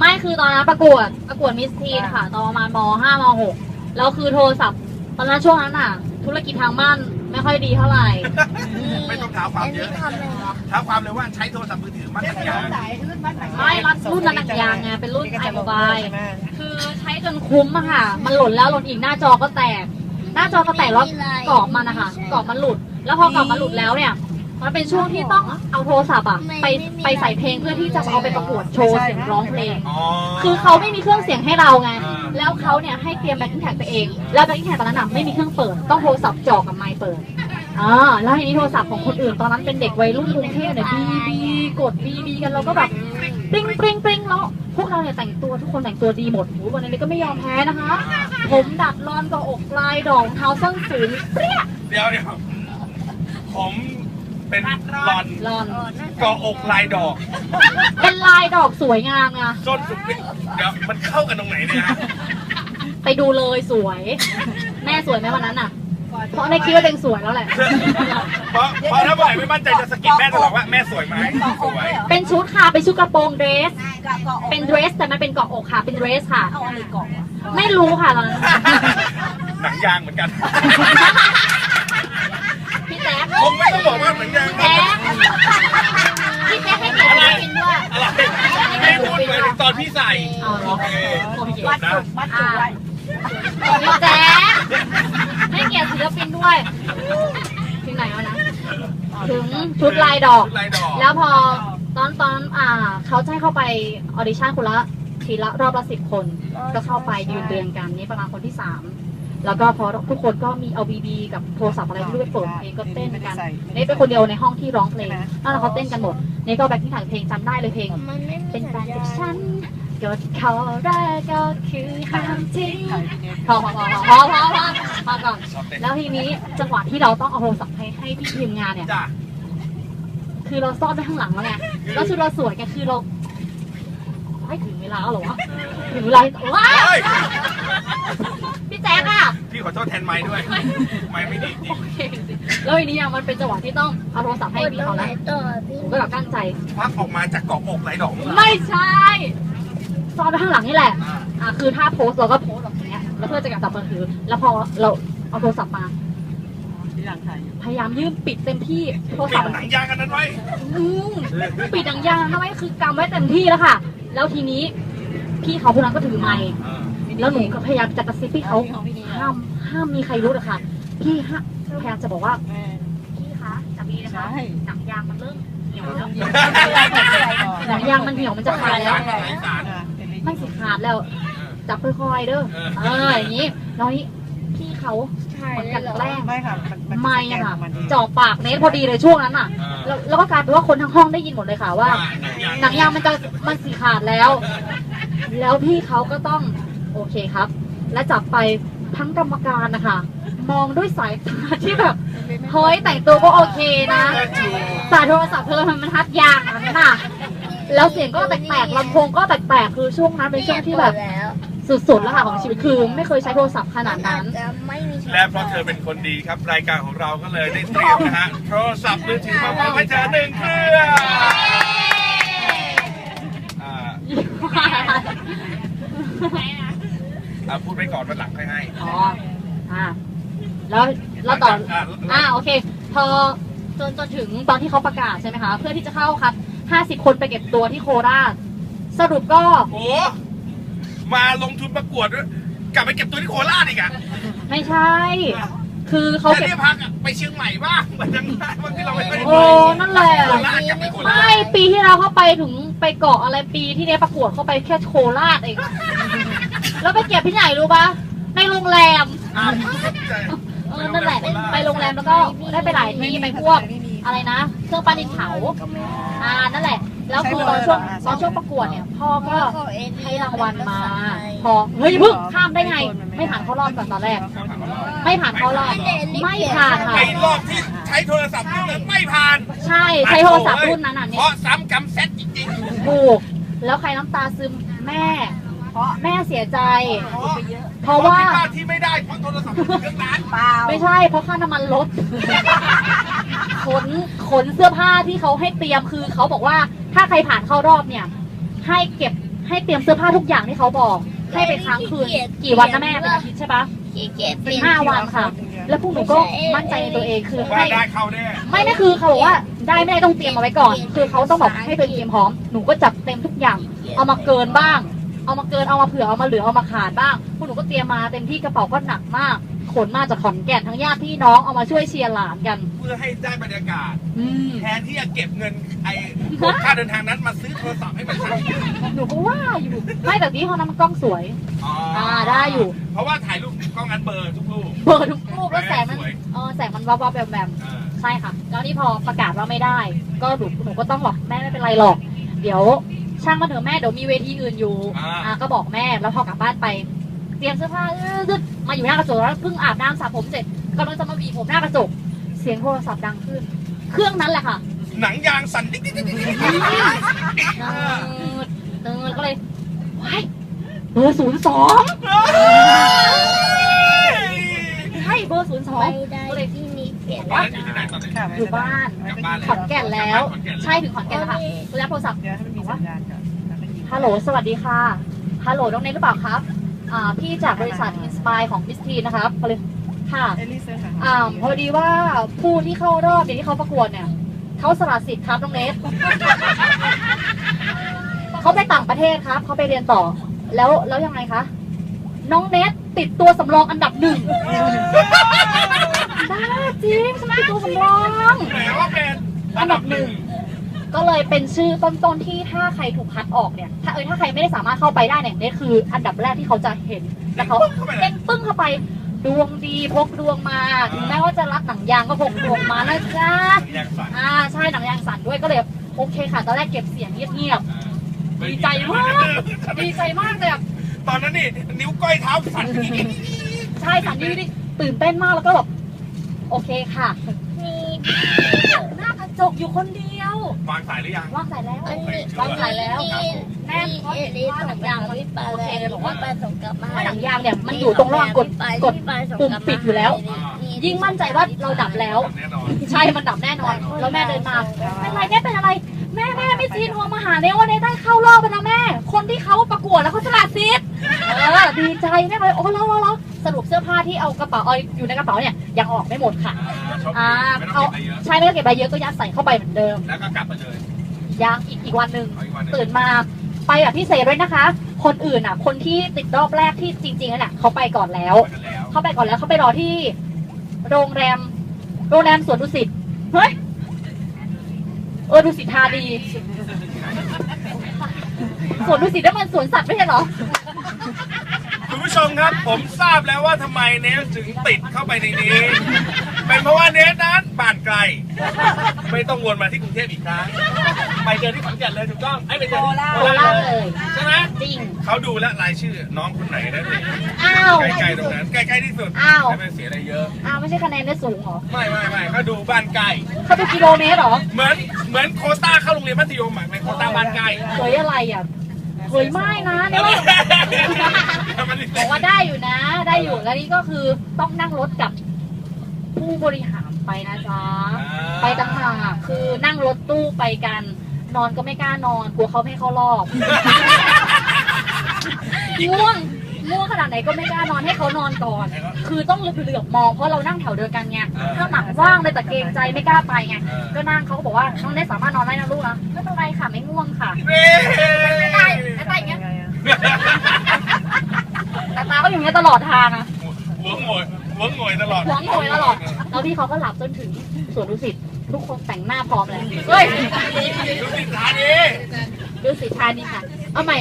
ไม่คือตอนนั้นประกวดประกวดมิสทีนค่ะ ตอนประมาณมห้ามหกแล้วคือโทรศัพท์ ตอนนั้นช่วงนั้นอะ ธุรกิจทางบ้านไม่ค่อยดีเท่าไหร่ไม่ต้องท้าความเยอะท้าความเลยว่าใช้โทรศัพท์มือถือมันสัญญาณไม่รัดรุ่นนั้นหนังยางไงเป็นรุ่นไอโมบายคือใช้จนคุ้มอะค่ะ มันหล่นแล้วหล่นอีกหน้าจอก็แตก หน้าจอก็แตกแล้วกรอบมันนะคะกรอบมันหลุด แล้วพอกรอบมันหลุดแล้วเนี่ย มันเป็นช่วงที่ต้องเอาโทรศัพท์อะไปไปใส่เพลงเพื่อที่จะเอาไปประกวดโชว์เสียงร้องเพลง อ๋อ คือเขาไม่มีเครื่องเสียงให้เราไง อ่า แล้วเขาเนี่ยให้เตรียมแบ็คกิ้งแท็กไปเอง แล้วแบ็คกิ้งแท็กตอนนั้นน่ะไม่มีเครื่องเปิด ต้องโทรศัพท์จ่อกับไมค์เปิดอ่าแล้วทีนี้โทรศัพท์ของคนอื่นตอนนั้นเป็นเด็กวัยรุ่นกรุงเทพเนี่ยบีบีกดบีบีกันเราก็แบบปริ้งปริ้งปริ้งแล้วพวกเราเนี่ยแต่งตัวทุกคนแต่งตัวดีหมดหูวันนี้ก็ไม่ยอมแพ้นะคะ ผมดัดรอนกับอกลายดอกเท้าส้นสูงเปรี้ย เดี๋ยวเดี๋ยวผม เป็นรอนรอน เกาะอกลายดอก เป็นลายดอกสวยงามไงจนสุดเดี๋ยวมันเข้ากันตรงไหนเนี่ยฮะไปดูเลยสวย แม่สวยไหมวันนั้นอะ เพราะในคิดว่าตัวเองสวยแล้วแหละ เพราะเพราะถ้าเมื่อไหร่ไม่มั่นใจจะสกิปแม่ตลอดว่าแม่สวยไหมสวย เป็นชุดค่ะ เป็นชุดกระโปรงเดรส เป็นเดรสแต่มันเป็นเกาะอกค่ะ เป็นเดรสค่ะ เอาอะไรเกาะวะไม่รู้ค่ะตอนนั้น หนังยางเหมือนกันพี่แจ๊ คคงไม่ต้องบอกว่าหนังยางแจ๊คพี่แจ๊คให้เกียรติศิลปินด้วยอะไรไม่พูดเลยถึงตอนพี่ใส่เอาเหรอโอเคโอเคจบนะมัดจุกไว้พี่แจ๊คให้เกียรติศิลปินด้วยถึงไหนแล้วนะถึงชุดลายดอกชุดลายดอก แล้วพอตอนตอนอ่าเขาจะให้เข้าไปออดิชั่นคนละทีละรอบละสิบคน ก็เข้าไปยืนเรียงกันนี่ประมาณคนที่สาม แล้วก็พอทุกคนก็มีเอาบีบีกับโทรศัพท์อะไรที่ด้วยเปิดเพลงก็เต้นกันนี่เป็นคนเดียวในห้องที่ร้องเพลงแล้วเขาเต้นกันหมดนี่ก็แบ็คที่ถ่ายเพลงจำได้เลยเพลง เป็นแฟนกับฉันกดคอแรกก็คือห้ามทิ้งพอพอพอพอพอพอพอก่อนชอบเต้นแล้วทีนี้จังหวะที่เราต้องเอาโทรศัพท์ให้ให้พี่ทีมงานเนี่ยจ้ะคือเราซ่อนไว้ข้างหลังแล้วไงแล้วชุดเราสวยไงคือเราไม่ถึงเวลาแล้วเหรอวะถึงเวลาว้าเฮ้ยพี่แจ๊ค อะพี่ขอโทษแทนไม้ด้วย ไม้ไม่ดีจริโองเคสิแล้วทีนี้อะมันเป็นจังหวะที่ต้องเอาโทรศัพท์ให้พี่เขาแล้วผมก็แบบตั้งใจ ควักออกมาจากเกาะอกลายดอกมึงเหรอไม่ใช่ซ่อนไว้ข้างหลังนี่แหละ อ่าอะคือถ้าโพสต์เราก็โพสต์แบบเนี้ยแล้วเพื่อจะจับมือถือ แล้วพอเราเอาโทรศัพท์มา ที่หลังถ่ายอยู่พยายามยืมปิดเต็มที่ โทรปิศัดพท์หนังยางกันนั้นไว้อืมปิดดังยางนะไว้คือกำไว้เต็มที่แล้วค่ะ แล้วทีนี้พี่เขาคนนั้นก็ถือไมค์ แล้วหนูก็พยายามจะกระซิบพี่เขาห้ามห้ามมีใครรู้เลยค่ะพี่ฮะพยายามจะบอกว่าแม่พี่คะจับดีนะคะใช่หนังยางมันเริ่มเหี่ยวแล้วเดี๋ยวไม่เป็นไรไม่เป็นไรก่อนหนังยางมันเหี่ยวมันจะขาดแล้วสายสารอะเป็นวิธีไม่สิขาดแล้วจับค่อยๆเด้อเออเอออย่างนี้แล้วนี่พี่เขาเหมือนกันแกล้งไม่ค่ะมันมันไม่สแกอะนค่ะของมันเองจ่อปากเนทพอดีเลยช่วงนั้นอะเออแล้วแล้วก็กลายเป็นว่าคนทั้งห้องได้ยินหมดเลยค่ะว่า หนังยางมันจะมันสีขาดแล้ว แล้วพี่เขาก็ต้อง โอเคครับ และจับไปทั้งกรรมการนะคะ มองด้วยสายตาที่แบบเฮ้ยแต่งตัวก็โอเคนะสายโทรศัพท์เธอทำไมมันทัดยางนั้นน่ะแล้วเสียงก็แปลกๆลำโพงก็แปลกๆคือช่วงนั้นเป็นช่วงที่แบบสุดๆแล้วค่ะของชีวิตคือ ไม่เคยใช้โทรศัพท์ขนาดนั้น และเพราะเธอเป็นคนดีครับ รายการของเราก็เลยได้เตรียมนะฮะโทรศัพท์มือถือมามอบให้เธอหนึ่งเครื่องอ่า อ่าพูดไปก่อนวันหลังค่อยให้อ๋ออ่าแล้วแล้วต่ออ่าโอเค พอจนจนถึงตอนที่เขาประกาศใช่ไหมคะ เพื่อที่จะเข้าครับ50คนไปเก็บตัวที่โคราช สรุปก็ โอ้มาลงทุนประกวดด้วยกลับไปเก็บตัวที่โคราชอีกอะไม่ใช่ คือเขาแค่เก็บที่พักอะไปเชียงใหม่บ้างมันยังได้บางที่เราไม่ได้ไปโอ้นั่นแหละ โคราชกลับไปโคราไม่ชปีที่แล้วเข้าไปถึงไปเกาะอะไรปีที่เนี้ยประกวดเข้าไปแค่โคราชเอง แล้วไปเก็บที่ไหนรู้ปะในโรงแรมอ่าเออนั่นแหละไปโรงแรมแล้วก็ได้ไปหลายที่ไปพวกอะไรนะ เครื่องปั้นดินเผาอ่านั่นแหละ แล้วคือตอนช่วงตอนช่วงประกวดเนี่ย พ่อก็ให้รางวัลมา พอเฮ้ยอย่าเพึ่งข้ามได้ไง ไม่ผ่านเข้ารอบก่อนตอนแรก ไม่ผ่านเข้ารอบไม่ผ่านค่ะ ไอ้รอบที่ใช้โทรศัพท์รุ่นนั้นไม่ผ่านใช่ใช้โทรศัพท์รุ่นนั้นอะเพเนี่ยราะซ้ำกำเซ็ตจริงถูกแล้วใครน้ำตาซึมแม่เพราะ แม่เสียใจๆเพราะไปเยอะเพราะว่าที่บ้นที่ไม่ได้เพราะโทรศัพท์เครื่องนั้นเปล่าไม่ใช่เพราะค่าน้ำมันลดขนขนเสื้อผ้าที่เขาให้เตรียมคือเขาบอกว่าถ้าใครผ่านเข้ารอบเนี่ย ให้เก็บให้เตรียมเสื้อผ้าทุกอย่างที่เขาบอก ให้ไปค้างคืนกี่วันนะแม่เป็นอาทิตย์ใช่ปะขี้เกียจเปสิลี่บยนห้าวันค่ะ แล้วพวกหนูก็มั่นใจในตัวเองคือว่าให้ได้เข้าแน่ไม่นะคือเขาบอกว่าได้ไม่ได้ต้องเตรียมเอาไว้ก่อน คือเขาต้องบอกให้ตัวเองเตรียมพร้อมหนูก็จัดเต็มทุกอย่าง เอามาเกินบ้าง เอามาเกินเอามาเผื่อเอามาเหลือเอามาขาดบ้างพวกหนูก็เตรียมมาเต็มที่กระเป๋าก็หนักมาก ขนมาจากขอนแก่นทั้งญาติพี่น้องเอามาช่วยเชียร์หลานกัน เพื่อให้ได้บรรยากาศ อืม แทนที่จะเก็บเงินไอ้พวกค่าเดินทางนั้นมาซื้อโทรศัพท์ให้มันชัดขึ้นหนูก็ว่าอยู่ไม่แต่ที่ห้องนั้นมันกล้องสวยอ่าได้อยู่ เพราะว่าถ่ายรูปกล้องอันเบอร์ทุกรูปเบอร์ทุกรูปแล้วแสงมันสวยเออแสงมันวับวับแบบแบบเออใช่ค่ะ แล้วนี่พอประกาศว่าไม่ได้ ก็หนูหนูก็ต้องบอกแม่ไม่เป็นไรหรอก เดี๋ยว ช่างมาเถอะแม่เดี๋ยวมีเวทีอื่นอยู่อ่าก็บอกแม่แล้วพอกลับบ้านไป เตรียมเสื้อผ้าเออมาอยู่หน้ากระจกแล้วเพิ่งอาบน้ำสระผมเสร็จกำลังจะมาหวีผมหน้ากระจก เสียงโทรศัพท์ดังขึ้น เครื่องนั้นแหละค่ะ หนังยางสั่นดิ๊กดิ๊กดิ๊กดิ๊กดิ๊กเตือนก็เลยว้ายเบอร์ศูนย์สองใช่เบอร์ศูนย์สองไม่ได้ที่นี่เปลี่ยนตอนนั้นอยู่ที่ไหนตอนนี้อยู่บ้าน กลับบ้านเลยขอนแก่นแล้ว ขอนแก่นแล้ว ใช่ถึงขอนแก่นแล้วค่ะรับโทรศัพท์เดี๋ยวให้มันมีสัญญาณ ฮัลโหล สวัสดีค่ะ ฮัลโหล น้องเนทหรือเปล่าครับอ่าพี่จากบริษัทอินสปายของมิสทีนะครับก็เลยค่ะเอลิเซอร์ค่ะอ่าพอดีว่าผู้ที่เข้ารอบเนี่ยที่เขาประกวดเนี่ยเขาสละสิทธิ์ครับน้องเนทเขาไปต่างประเทศครับเขาไปเรียนต่อ แล้วแล้วยังไงคะ น้องเนทติดตัวสำรองอันดับหนึ่งบ้าจริงฉันติดตัวสำรอง แหมว่าเป็นอันดับหนึ่ง ก็เลยเป็นชื่อต้นๆที่ถ้าใครถูกคัดออกเนี่ย ถ้าเออถ้าใครไม่ได้สามารถเข้าไปได้เนี่ยนี่คืออันดับแรกที่เขาจะเห็นแล้วเขาเข้าไปเลเด้ยงปึ้งเข้าไปดวงดีพกดวงมาถึงแม้ว่าจะรับหนังยางก็พกดวงมานะจ๊ะยางสั่นอ่าใช่หนังยางสั่นด้วยก็เลยโอเคค่ะตอนแรกเก็บเสียงเงียบๆดีใจมากดีใจมากเลยอะตอนนั้นนี่นิ้วก้อยเท้าสั่นใช่สั่นนี่ดิตื่นเต้นมากแล้วก็แบบโอเคค่ะนี่หน้ากระจกอยู่คนเดียว วางสายหรือยังวางสายแล้วอันนี้วางสายแล้วนี่นี่เอลิส่งยางพี่ปาเลยบอกว่าปาส่งกลับมาเพราะหนังยางเนี่ยมันอยู่ตรงระหว่างกดกดปุ่มปิดอยู่แล้ว ยิ่งมั่นใจว่าเราดับแล้วแน่นอนใช่มันดับแน่นอน แล้วแม่เดินมาเป็นไรเนี่ยเป็นอะไร แม่แม่ไม่ซีนโทรมาหาเนี่ยว่าเนี่ยได้เข้ารอบไปนะแม่ คนที่เขาประกวดแล้วเขาสละสิทธิ์เออดีใจแม่เลยโอ้แล้วแล้วแล้วสรุปเสื้อผ้าที่เอากระเป๋าเอาอยู่ในกระเป๋าเนี่ยยังออกไม่หมดค่ะอ่าโชคอ่าดีไม่ต้องเอาเก็บอะไรเยอะใช่ไม่ต้องเก็บอะไรเยอะก็ยัดใส่เข้าไปเหมือนเดิม แล้วก็กลับมาเลยยังอีกอีกวันหนึ่งเอาอีกวันหนึ่งตื่นมาไปแบบพิเศษด้วยนะคะ คนอื่นอะ คนที่ติดรอบแรกที่จริงๆนั่นแหละเขาไปก่อนแล้วไปกันแล้วเขาไปก่อนแล้วเขาไปรอที่ โรงแรม โรงแรมสวนดุสิตเฮ้ย เออดุสิตธานีสวนดุสิตนั่นมันสวนสัตว์ไม่ใช่เหรอ คุณผู้ชมครับผมทราบแล้วว่าทำไมเนสถึงติดเข้าไปในนี้ เป็นเพราะว่าเนสนั้นบ้านไกล ไม่ต้องวนมาที่กรุงเทพอีกครั้ง ไปเจอที่ขอนแก่นเลยถูกต้องไอ้ยไปเจอที่โคราชเลยใช่ไหมจริง เขาดูแล้วรายชื่อน้องคนไหนได้เลยอ้าว ใกล้ๆตรงนั้นใกล้ๆที่สุดอ้าว ไม่เป็นเสียอะไรเยอะ อ้าวไม่ใช่คะแนนได้สูงเหรอไม่ไม่ไม่เขาดูบ้านไกลเขาดูกิโลเมตรเหรอ เหมือน เหมือนโควต้าเข้าโรงเรียนมัธยมอะเป็นโควต้าบ้านไกลเฮ้ยอะไรอะเฮ้ยไม่นะเนี่ยว่าบอกว่าได้อยู่นะ ได้อยู่แล้วนี่ก็คือต้องนั่งรถกับผู้บริหารไปนะจ๊ะไปต่างหากคือนั่งรถตู้ไปกัน นอนก็ไม่กล้านอนกลัวเขาไม่ให้เข้ารอบง่วง ง่วงขนาดไหนก็ไม่กล้านอนให้เขานอนก่อน คือต้องเหลือบๆมองเพราะเรานั่งแถวเดียวกันไงข้างหลังว่างเลยแต่เกรงใจไม่กล้าไปไงก็นั่งเขาก็บอกว่าน้องเนสสามารถนอนได้นะลูกนะไม่เป็นไรค่ะไม่ง่วงค่ะเฮ้ยไม่ได้ไม่ได้อย่างเงี้ยยังไงอะแต่ตาก็อยู่อย่างเงี้ยตลอดทางอะหัวงอยหัวงอยตลอดหวงโอยตลอดแล้วพี่เขาก็หลับจนถึงสวนดุสิตทุกคนแต่งหน้าพร้อมแล้วเฮ้ยดูสิทธานีดุสิตธานีค่ะเอาใหม่